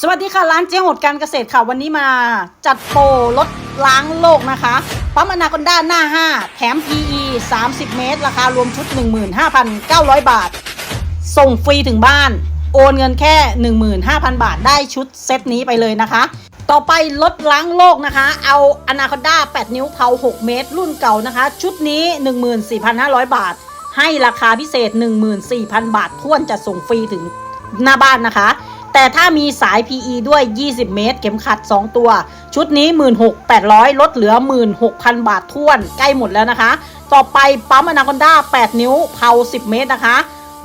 สวัสดีค่ะ ร้านเจ๊หดการเกษตรค่ะ วันนี้มาจัดโปรลดล้างโลกนะคะปั๊มอนาคอนด้าหน้า 5 แถม PE 30 เมตร ราคารวมชุด 15,900 บาท ส่งฟรีถึงบ้าน โอนเงินแค่ 15,000 บาทได้ชุดเซตนี้ไปเลยนะคะ ต่อไปลดล้างโลกนะคะ เอาอนาคอนด้า8 นิ้วเผา6 เมตร รุ่นเก่านะคะ ชุดนี้ 14,500 บาท ให้ราคาพิเศษ 14,000 บาทท้วนจะส่งฟรีถึงหน้าบ้านนะคะ แต่ถ้ามีสาย PE ด้วย 20 เมตร เข็มขัด 2 ตัว ชุดนี้ 16,800 ลดเหลือ 16,000 บาทท้วน ใกล้หมดแล้วนะคะ ต่อไปปั๊มอนาคอนด้า 8 นิ้วเผา10 เมตรนะคะ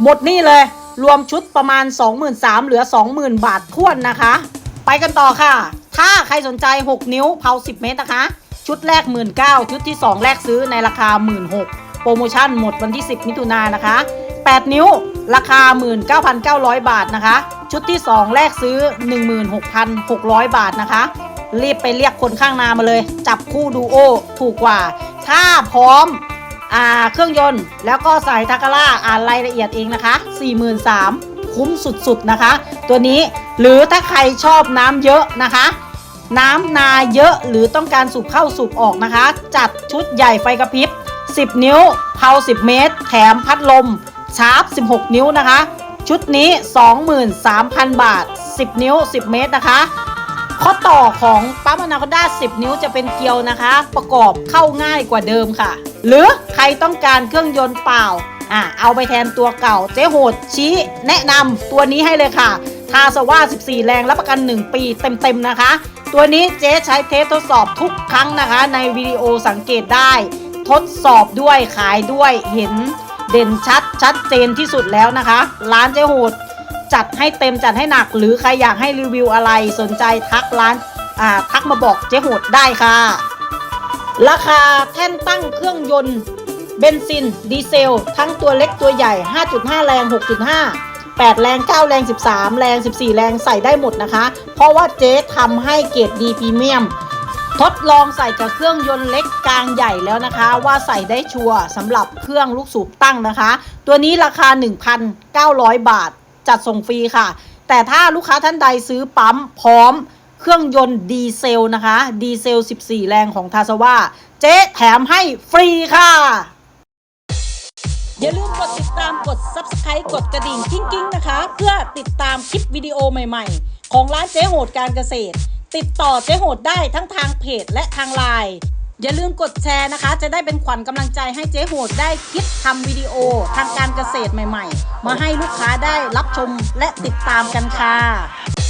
หมดนี่เลย รวมชุดประมาณ 23,000เหลือ 20,000 บาทท้วนนะคะ ไปกันต่อค่ะ ถ้าใครสนใจ 6 นิ้วเผา10 เมตรนะคะ ชุดแรก 19,000ชุดที่ 2 แรกซื้อในราคา 16,000 โปรโมชั่นหมดวันที่ 10 มิถุนายนนะคะ 8 นิ้วราคา 19,900 บาทนะคะ ชุดที่ 2 แรกซื้อ 16,600 บาทนะคะ รีบไปเรียกคนข้างนามาเลย จับคู่ดูโอถูกกว่า ถ้าพร้อมอ่าเครื่องยนต์แล้วก็ใส่ทาการ่าอ่านรายละเอียดเองนะคะ 43,000คุ้มสุดๆนะคะ ตัวนี้หรือถ้าใครชอบน้ำเยอะนะคะน้ำนาเยอะหรือต้องการสูบเข้าสูบออกนะคะ จัดชุดใหญ่ไฟกระพริบ 10 นิ้วเผา10 เมตร แถมพัดลม ชาร์ป 16 นิ้วนะคะ ชุดนี้ 23,000 บาท 10 นิ้ว 10 เมตรนะคะ ข้อต่อของปั๊มอนาคอนด้า10 นิ้วจะเป็นเกลียวนะคะ ประกอบเข้าง่ายกว่าเดิมค่ะ หรือใครต้องการเครื่องยนต์เปล่าอะเอาไปแทนตัวเก่าเจ๊โหดชี้แนะนำตัวนี้ให้เลยค่ะทาสว่า 14 แรงรับประกัน 1 ปีเต็ม ๆ นะคะ ตัวนี้เจ๊ใช้เทสทดสอบทุกครั้งนะคะ ในวิดีโอสังเกตได้ ทดสอบด้วยขายด้วยเห็นเด่นชัดชัดเจนที่สุดแล้วนะคะ ร้านเจ๊โหดจัดให้เต็มจัดให้หนัก หรือใครอยากให้รีวิวอะไรสนใจทักร้านอ่าทักมาบอกเจ๊โหดได้ค่ะ ราคาแท่นตั้งเครื่องยนต์เบนซิน ดีเซล ทั้งตัวเล็กตัวใหญ่ 5.5 แรง 6.5 8 แรง 9 แรง 13 แรง 14 แรงใส่ได้หมดนะคะ เพราะว่าเจ๊ทำให้เกรดดีพรีเมียม ทดลองใส่กับเครื่องยนต์เล็กกลางใหญ่แล้วนะคะ ว่าใส่ได้ชัวร์สำหรับเครื่องลูกสูบตั้งนะคะ ตัวนี้ราคา 1,900 บาท จัดส่งฟรีค่ะ แต่ถ้าลูกค้าท่านใดซื้อปั๊มพร้อมเครื่องยนต์ดีเซลนะคะ ดีเซล 14 แรงของทาสว่าเจ๊แถมให้ฟรีค่ะ อย่าลืมกดติดตามกด subscribe กดกระดิ่งกิ้งๆนะคะ เพื่อติดตามคลิปวิดีโอใหม่ๆ ของร้านเจ๊โหดการเกษตร ติดต่อเจ๊โหดได้ทั้งทางเพจและทางไลน์อย่าลืมกดแชร์นะคะ จะได้เป็นขวัญกำลังใจให้เจ๊โหดได้คิดทำวิดีโอทางการเกษตรใหม่ ๆ มาให้ลูกค้าได้รับชมและติดตามกันค่ะ